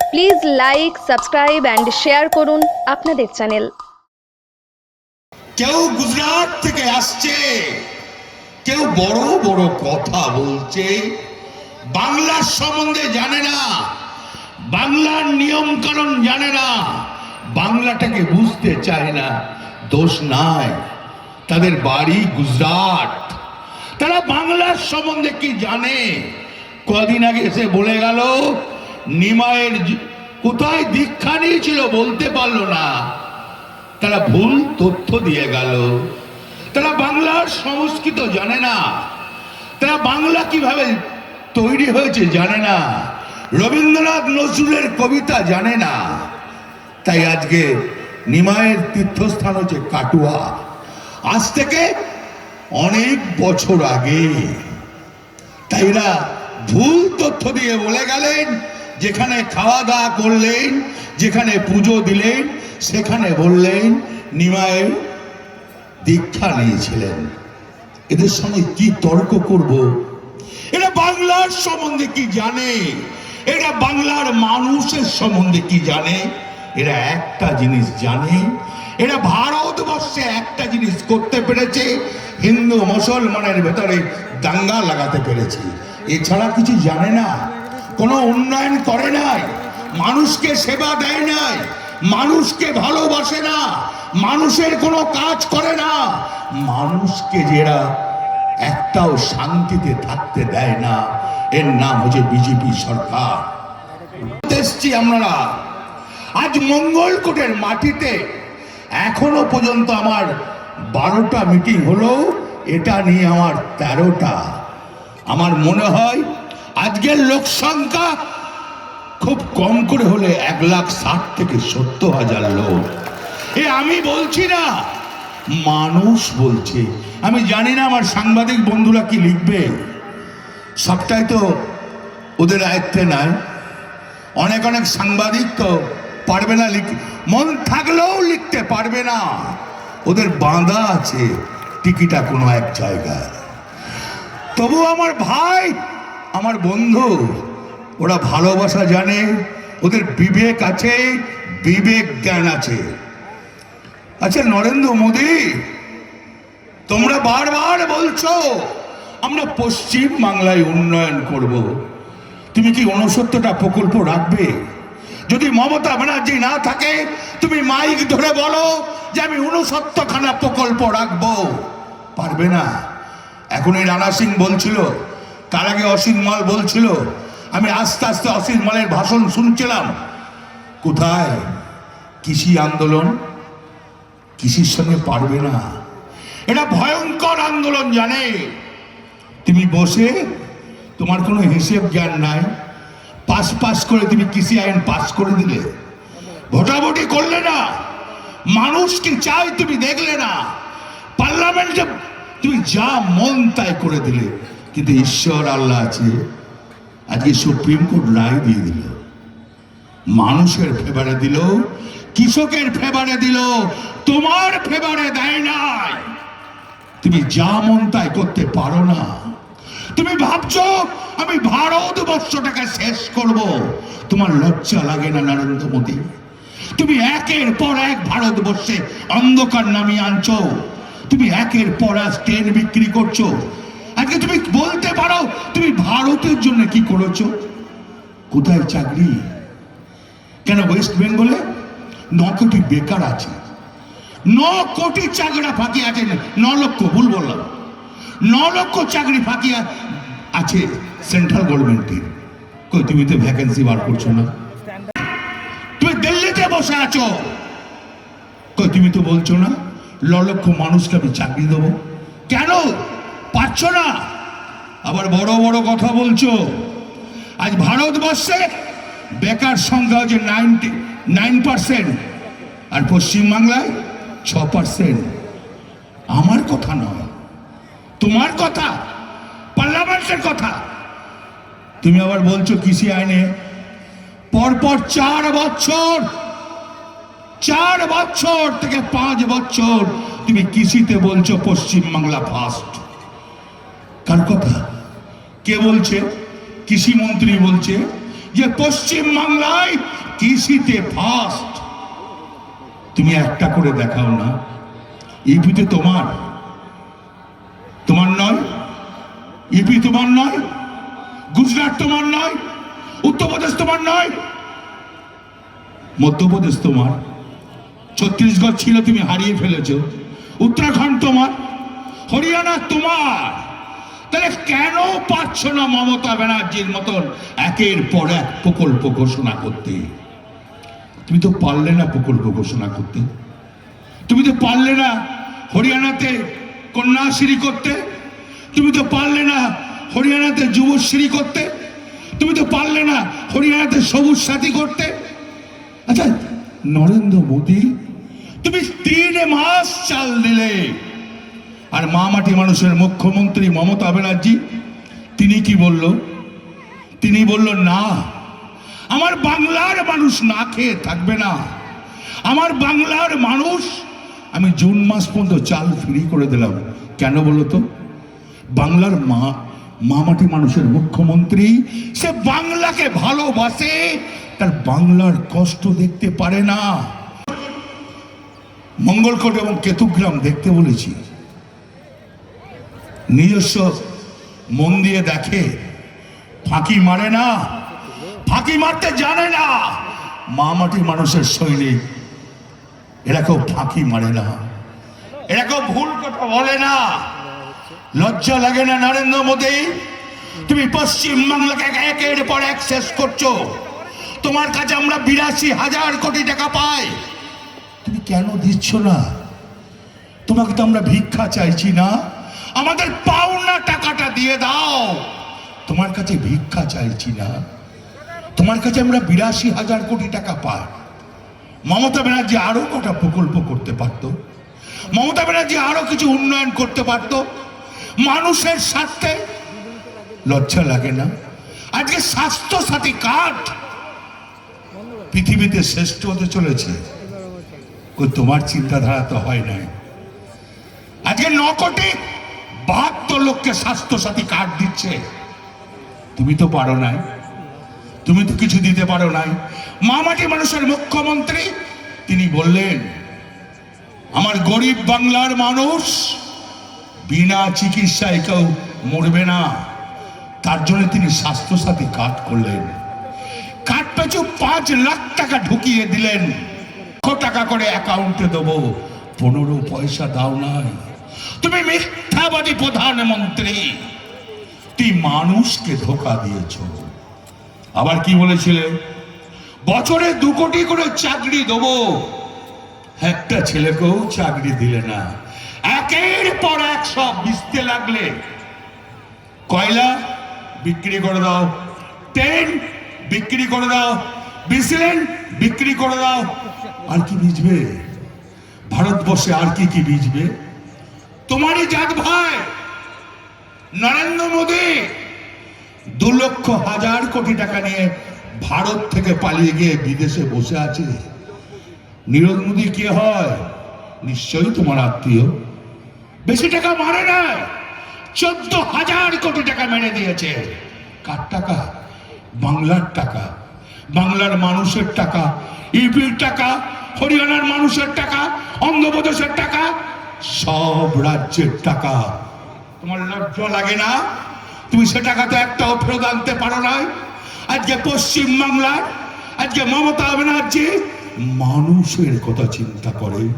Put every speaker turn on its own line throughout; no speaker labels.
Please like subscribe and share করুন আপনাদের channel
কেউ গুজরাট থেকে আসছে। কেউ বড় বড় কথা বলছে। বাংলার সম্বন্ধে জানে না। বাংলার নিয়ম কারণ জানে না। বাংলাটাকে বুঝতে চায় না। দোষ নাই। তাদের বাড়ি গুজরাট। তারা বাংলার সম্বন্ধে কি জানে? কদিন আগে এসে বলে গেল নিমায়ের কোথায় দীক্ষা নিয়েছিল বলতে পারল না। তারা ভুল তথ্য দিয়ে গেল। তারা বাংলার সংস্কৃত জানে না। তারা বাংলা কীভাবে তৈরি হয়েছে জানে না। রবীন্দ্রনাথ নজরুলের কবিতা জানে না। তাই আজকে নিমায়ের তীর্থস্থান হচ্ছে কাটুয়া। আজ থেকে অনেক বছর আগে। তাই এরা ভুল তথ্য দিয়ে বলে গেলেন। যেখানে খাওয়া দাওয়া করলেন, যেখানে পুজো দিলেন, সেখানে বললেন নিমায়ের দীক্ষা নিয়েছিলেন। এদের সঙ্গে কি তর্ক করব? এরা বাংলার সম্বন্ধে কি জানে? এরা বাংলার মানুষের সম্বন্ধে কি জানে? এরা একটা জিনিস জানে। এরা ভারতবর্ষে একটা জিনিস করতে পেরেছে, হিন্দু, মুসলমানের ভেতরে দাঙ্গা লাগাতে পেরেছে। এছাড়া কিছু জানে না? কোনো উন্নয়ন করে নাই। মানুষকে সেবা দেয় নাই। মানুষকে ভালোবাসে না। মানুষের কোনো কাজ করে না। মানুষকে যারা একটাও শান্তিতে থাকতে দেয় না। এর নাম হচ্ছে বিজেপি সরকার। এসছি আমরা। আজ মঙ্গলকোটের মাটিতে এখনও পর্যন্ত আমার বারোটা মিটিং হলো। এটা নিয়ে আমার তেরোটা। আমার মনে হয় আজকের লোক সংখ্যা খুব কম করে হলে এক লাখ ষাট থেকে সত্তর হাজার লোক। এ আমি বলছি না, মানুষ বলছে। আমি জানি না আমার সাংবাদিক বন্ধুরা কি লিখবে। সবটাই তো ওদের আয়ত্তে নাই। অনেক অনেক সাংবাদিক তো পারবে না লিখ মন থাকলেও লিখতে পারবে না। ওদের বাঁধা আছে টিকিটা কোনো এক জায়গায়। তবু আমার ভাই আমার বন্ধু, ওরা ভালোবাসা জানে, ওদের বিবেক আছে, বিবেক জ্ঞান আছে। আচ্ছা নরেন্দ্র মোদী, তোমরা বারবার বলছো, আমরা পশ্চিম বাংলায় উন্নয়ন করব। তুমি কি উনসত্তরটা প্রকল্প রাখবে? যদি মমতা ব্যানার্জি না থাকে, তুমি মাইক ধরে বলো যে আমি উনসত্তরখানা প্রকল্প রাখব। পারবে না। এখন এই রানা সিং বলছিল তার আগে অসীম মাল বলছিল, আমি আস্তে আস্তে অসীম মালের ভাষণ শুনছিলাম। কোথায়? কৃষি আন্দোলন? কৃষির সঙ্গে পারবে না। এটা ভয়ঙ্কর আন্দোলন, জানে? তুমি বসে তোমার কোনো হিসেব জ্ঞান নাই। পাস পাস করে তুমি কৃষি আইন পাস করে দিলে। ভোটাভুটি করলে না। মানুষ কি চাই তুমি দেখলে না। পার্লামেন্টে তুমি যা মন তাই করে দিলে। কিন্তু ঈশ্বর আল্লাহ আছে। আজকে সুপ্রিম কোর্ট রায় দিয়ে দিল। মানুষের ফেভারে দিল, কৃষকের ফেভারে দিল, তোমার ফেভারে দেয় নাই। তুমি যা মন তাই করতে পারো না। তুমি ভাবছ, আমি ভারতবর্ষটাকে শেষ করব। তোমার লজ্জা লাগে না, নরেন্দ্র মোদী? তুমি একের পর এক ভারতবর্ষে অন্ধকার নামিয়ে আনছো। তুমি একের পর এক ট্রেন বিক্রি করছ। আজকে তুমি বলতে পারো, তুমি ভারতের জন্য কি করেছ? কোথায় চাকরি? কেন ওয়েস্ট বেঙ্গলে ন কোটি বেকার আছে। ন কোটি চাকরা ফাঁকি আছে, ন লক্ষ, ভুল বললাম। ন লক্ষ চাকরি ফাঁকি আছে সেন্ট্রাল গভর্নমেন্টের কই, তুমি তো ভ্যাকেন্সি বার করছ না। তুমি দিল্লিতে বসে আছো। কই, তুমি তো বলছো না, ল লক্ষ মানুষকে আমি চাকরি দেবো। কেন? পাচ্ছ না? আবার বড় বড় কথা বলছো। আজ ভারতবর্ষে বেকার সংখ্যা হচ্ছে নাইনটি, নাইন পার্সেন্ট। আর পশ্চিমবাংলায় ছ পার্সেন্ট। আমার কথা নয়। তোমার কথা, পার্লামেন্টের কথা। তুমি আবার বলছো কৃষি আইনে পরপর চার বছর চার বছর থেকে পাঁচ বছর তুমি কৃষিতে বলছো পশ্চিমবাংলা ফার্স্ট কথা। কে বলছে? কৃষি মন্ত্রী বলছে যে, পশ্চিম বাংলায় কৃষিতে ফার্স্ট তুমি একটা করে দেখাও না। ইপিতে তোমার। তোমার নয়। ইপি তোমার নয়। গুজরাট তোমার নয়। উত্তরপ্রদেশ তোমার নয়। মধ্যপ্রদেশ তোমার। ছত্তিশগড় ছিল, তুমি হারিয়ে ফেলেছ। উত্তরাখণ্ড তোমার। হরিয়ানা তোমার। তাহলে কেন পারছ না মমতা ব্যানার্জির মতন একের পর এক প্রকল্প ঘোষণা করতে? তুমি তো পারলে না প্রকল্প ঘোষণা করতে। তুমি তো পারলে না হরিয়ানাতে কন্যাশ্রী করতে। তুমি তো পারলে না হরিয়ানাতে যুবশ্রী করতে। তুমি তো পারলে না হরিয়ানাতে সবুজ সাথী করতে। আচ্ছা নরেন্দ্র মোদী, তুমি তিন মাস চাল দিলে। আর মামাটি মানুষের মুখ্যমন্ত্রী মমতা ব্যানার্জি, তিনি কি বলল? তিনি বলল, না, আমার বাংলার মানুষ না খেয়ে থাকবে না। আমার বাংলার মানুষ, আমি জুন মাস পর্যন্ত চাল ফ্রি করে দিলাম। কেন বলো তো? বাংলার মা মামাটি মানুষের মুখ্যমন্ত্রী, সে বাংলাকে ভালোবাসে, তার বাংলার কষ্ট দেখতে পারে না। মঙ্গলকোট এবং কেতুগ্রাম দেখতে বলেছি। নিজস্ব মন দিয়ে দেখে। ফাঁকি মারে না। ফাঁকি মারতে জানে না। মা মামাটি মানুষের সৈনিক। এরা কেউ ফাঁকি মারে না। এরা কেউ ভুল কথা বলে না। লজ্জা লাগে না, নরেন্দ্র মোদী। তুমি পশ্চিম বাংলাকে একের পর এক শেষ করছ। তোমার কাছে আমরা বিরাশি হাজার কোটি টাকা পাই। তুমি কেন দিচ্ছ না? তোমাকে তো আমরা ভিক্ষা চাইছি না। আমাদের পাওনা টাকাটা দিয়ে দাও। তোমার কাছে ভিক্ষা চাইছি না। তোমার কাছে আমরা বিরাশি হাজার কোটি টাকা পাই। মমতা ব্যানার্জি আরও কটা প্রকল্প করতে পারত। মমতা ব্যানার্জি আরও কিছু উন্নয়ন করতে পারত। মানুষের স্বার্থে লজ্জা লাগে না। আজকে স্বাস্থ্য সাথী কার্ড পৃথিবীতে শ্রেষ্ঠ হতে চলেছে। তোমার চিন্তাধারা তো হয় নাই। আজকে ন কোটি বাহাত্তর লোককে স্বাস্থ্য সাথী কার্ড দিচ্ছে। তুমি তো পারো নাই। তুমি তো কিছু দিতে পারো নাই। মামাটি মানুষের মুখ্যমন্ত্রী, তিনি বললেন, আমার গরিব বাংলার মানুষ বিনা চিকিৎসায় কেউ মরবে না। তার জন্য তিনি স্বাস্থ্যসাথী কার্ড করলেন। কার্ড পেছু পাঁচ লাখ টাকা ঢুকিয়ে দিলেন। টাকা করে অ্যাকাউন্টে দেবো। পনেরো পয়সা দাও নাই। তুমি মিথ্যাবাদী প্রধানমন্ত্রী। তুই মানুষকে ধোকা দিয়েছ। আবার কি বলেছিলে? বছরে দু কোটি করে চাকরি দেবো। একটা ছেলেকেও চাকরি দিলে না। একের পর এক সব বিচতে লাগলে। কয়লা বিক্রি করে দাও, ট্রেন বিক্রি করে দাও বিসিলেন বিক্রি করে দাও। আর কি বিজবে ভারতবর্ষে আর কি কি বিজবে তোমারই জাত ভাই। নরেন্দ্র মোদী, দু লক্ষ হাজার কোটি টাকা নিয়ে ভারত থেকে পালিয়ে গিয়ে বিদেশে বসে আছে। নীরদ মোদী কে হয়? নিশ্চয়ই তোমার আত্মীয়। বেশি টাকা মারে না চোদ্দ হাজার কোটি টাকা মেরে দিয়েছে। কার টাকা? বাংলার টাকা। বাংলার মানুষের টাকা, ইউপির টাকা, হরিয়ানার মানুষের টাকা, অন্ধ্রপ্রদেশের টাকা সব রাজ্যের টাকা। তোমার লজ্জা লাগে না? তুমি সে টাকা তো একটাও ফেরত আনতে পারো নাই। আজকে পশ্চিম বাংলার, আজকে মমতা ব্যানার্জি মানুষের কথা চিন্তা করে,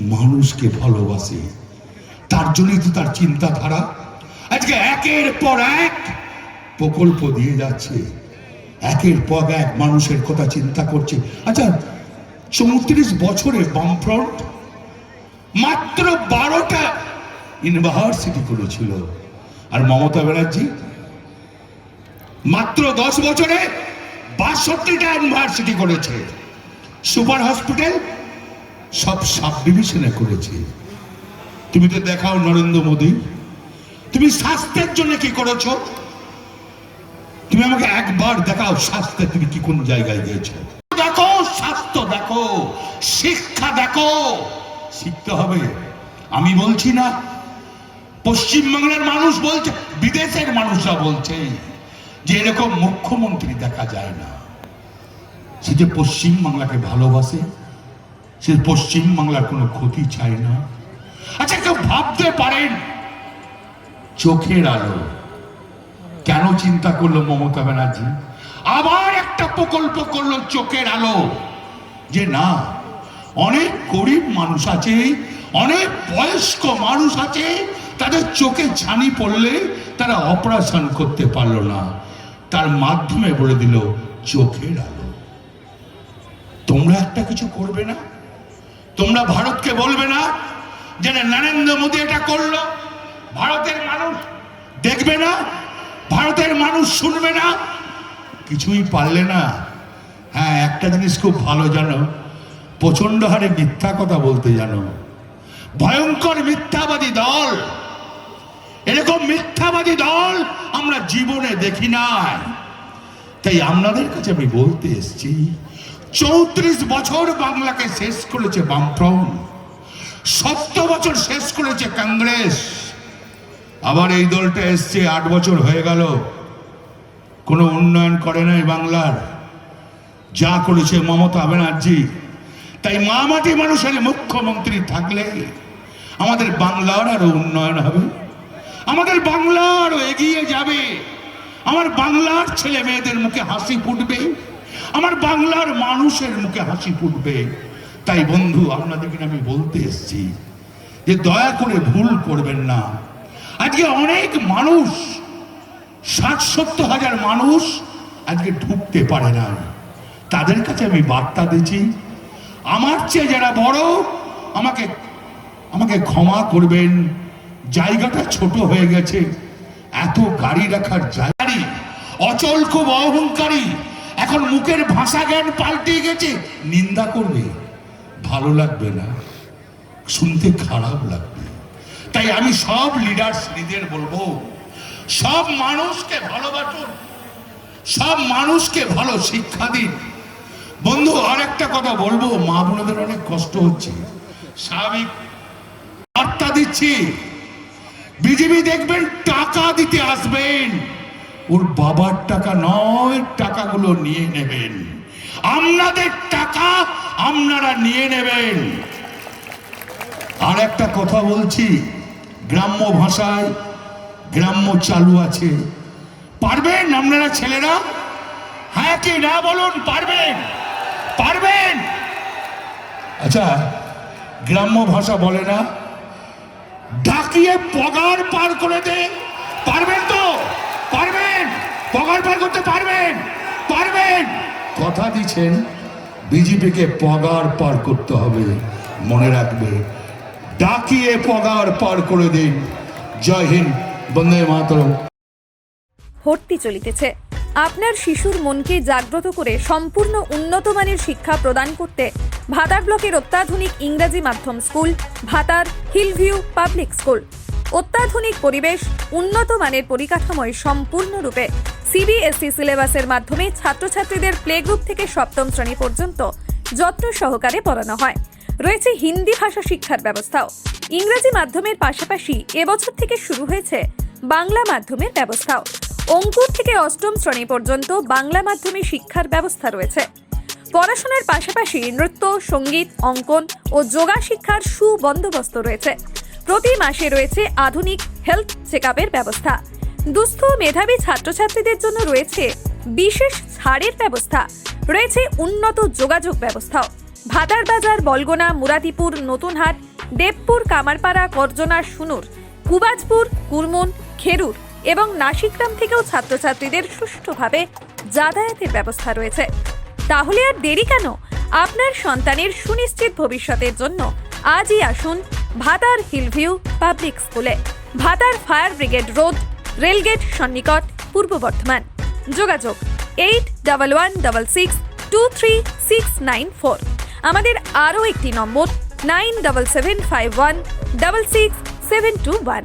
মানুষকে ভালোবাসে। তার জন্যই তো তার চিন্তাধারা। আজকে একের পর এক প্রকল্প দিয়ে যাচ্ছে। একের পর এক মানুষের কথা চিন্তা করছে। আচ্ছা চৌত্রিশ বছরে বামফ্রন্ট মাত্র বারোটা ইউনিভার্সিটি করেছিল আর মমতা ব্যানার্জি, মাত্র দশ বছরে বাষট্টিটা ইউনিভার্সিটি করেছে। সুপার হসপিটাল সব সাব ডিভিশনে করেছে। তুমি তো দেখাও নরেন্দ্র মোদী। তুমি স্বাস্থ্যের জন্য কি করেছ? তুমি আমাকে একবার দেখাও স্বাস্থ্যে তুমি কি কোন জায়গায় গিয়েছো। দেখো স্বাস্থ্য, দেখো, শিক্ষা, দেখো। শিখতে হবে। আমি বলছি না, পশ্চিমবাংলার মানুষ বলছে, বিদেশের মানুষরা বলছে যে এরকম মুখ্যমন্ত্রী দেখা যায় না। সে যে পশ্চিম বাংলাকে ভালোবাসে, সে পশ্চিম বাংলার কোনো ক্ষতি চায় না। আচ্ছা কেউ ভাবতে পারেন, চোখের আলো। কেন চিন্তা করল মমতা ব্যানার্জি? আবার একটা প্রকল্প করল চোখের আলো। যে না অনেক গরিব মানুষ আছে, অনেক বয়স্ক মানুষ আছে, তাদের চোখে ছানি পড়লে তারা অপারেশন করতে পারল না। তার মাধ্যমে বলে দিল, চোখের আলো। তোমরা একটা কিছু করবে না? তোমরা ভারতকে বলবে না যে নরেন্দ্র মোদী এটা করল? ভারতের মানুষ দেখবে না? ভারতের মানুষ শুনবে না? কিছুই পারলে না। হ্যাঁ একটা জিনিস খুব ভালো জানো প্রচণ্ড হারে মিথ্যা কথা বলতে জানো। ভয়ঙ্কর মিথ্যাবাদী দল। এরকম মিথ্যাবাদী দল আমরা জীবনে দেখি নাই। তাই আপনাদের কাছে আমি বলতে এসেছি, চৌত্রিশ বছর বাংলাকে শেষ করেছে বামফ্রন্ট, সত্তর বছর শেষ করেছে কংগ্রেস। আবার এই দলটা এসছে, আট বছর হয়ে গেল। কোনো উন্নয়ন করে নাই বাংলার। যা করেছে মমতা ব্যানার্জি তাই মামাটি মানুষের মুখ্যমন্ত্রী থাকলে আমাদের বাংলার আরও উন্নয়ন হবে। আমাদের বাংলা আরও এগিয়ে যাবে। আমার বাংলার ছেলে মেয়েদের মুখে হাসি ফুটবে। আমার বাংলার মানুষের মুখে হাসি ফুটবে। তাই বন্ধু, আপনাদেরকে আমি বলতে এসেছি যে দয়া করে ভুল করবেন না। আজকে অনেক মানুষ ষাট সত্তর হাজার মানুষ আজকে ঢুকতে পারে না তাদের কাছে আমি বার্তা দিচ্ছি আমার চেয়ে যারা বড়, আমাকে আমাকে ক্ষমা করবেন। জায়গাটা ছোট হয়ে গেছে। এত গাড়ি রাখার জায়গারি অচল খুব অহংকারী। এখন মুখের ভাষা জ্ঞান পাল্টে গেছে। নিন্দা করবে, ভালো লাগবে না। শুনতে খারাপ লাগবে। তাই আমি সব লিডার্সদের বলব, সব মানুষকে ভালোবাসুন। সব মানুষকে ভালো শিক্ষা দিন। একটা কথা বলব, মা বোনদের অনেক কষ্ট হচ্ছে। স্বাভাবিক বার্তা দিচ্ছি। বিজেপি দেখবেন, টাকা দিতে আসবেন। ওর বাবার টাকা নয়, টাকাগুলো নিয়ে নেবেন। আপনাদের টাকা আপনারা নিয়ে নেবেন। আর একটা কথা বলছি, গ্রাম্য ভাষায় গ্রাম্য চালু আছে। পারবেন আপনারা ছেলেরা? হ্যাঁ কি না বলুন, পারবেন। পারবেন? আচ্ছা গ্রাম্য ভাষা বলে না। ডাকিয়ে পগার পার করে দে। পারবেন তো? পারবেন? পগার পার করতে পারবেন? পারবেন? কথা দিচ্ছেন বিজেপিকে পগার পার করতে হবে মনে রাখবে। ডাকিয়ে পগার পার করে দিন। জয় হিন্দ বন্দে মাতরম।
ভর্তি চলিতেছে। আপনার শিশুর মনকে জাগ্রত করে সম্পূর্ণ উন্নত মানের শিক্ষা প্রদান করতে ভাতার ব্লকের অত্যাধুনিক ইংরাজি মাধ্যম স্কুল, ভাতার হিলভিউ পাবলিক স্কুল। অত্যাধুনিক পরিবেশ, উন্নত মানের পরিকাঠামোয় সম্পূর্ণরূপে সিবিএসই সিলেবাসের মাধ্যমে ছাত্রছাত্রীদের প্লে গ্রুপ থেকে সপ্তম শ্রেণি পর্যন্ত যত্ন সহকারে পড়ানো হয়। রয়েছে হিন্দি ভাষা শিক্ষার ব্যবস্থাও। ইংরেজি মাধ্যমের পাশাপাশি এবছর থেকে শুরু হয়েছে বাংলা মাধ্যমের ব্যবস্থাও। অঙ্কুর থেকে অষ্টম শ্রেণি পর্যন্ত বাংলা মাধ্যমে শিক্ষার ব্যবস্থা রয়েছে। পড়াশোনার পাশাপাশি নৃত্য, সংগীত, অঙ্কন ও যোগা শিক্ষার সুবন্দোবস্ত রয়েছে। প্রতি মাসে রয়েছে আধুনিক হেলথ চেকআপের ব্যবস্থা। দুস্থ মেধাবী ছাত্রছাত্রীদের জন্য রয়েছে বিশেষ ছাড়ের ব্যবস্থা। রয়েছে উন্নত যোগাযোগ ব্যবস্থাও। ভাতার বাজার, বলগোনা, মুরাদিপুর, নতুনহাট, দেবপুর, কামারপাড়া করজনা সুনুর, কুবাজপুর, কুরমুন, খেরুর এবং নাসিকগ্রাম থেকেও ছাত্রছাত্রীদের সুষ্ঠুভাবে যাতায়াতের ব্যবস্থা রয়েছে। তাহলে আর দেরি কেন? আপনার সন্তানের সুনিশ্চিত ভবিষ্যতের জন্য আজই আসুন ভাতার হিলভিউ পাবলিক স্কুলে। Bhatar fire brigade road, rail gate সন্নিকট, পূর্ব বর্ধমান। যোগাযোগ eight double one double six two three six nine four আমাদের আরও একটি নম্বর nine double seven five one double six seven two one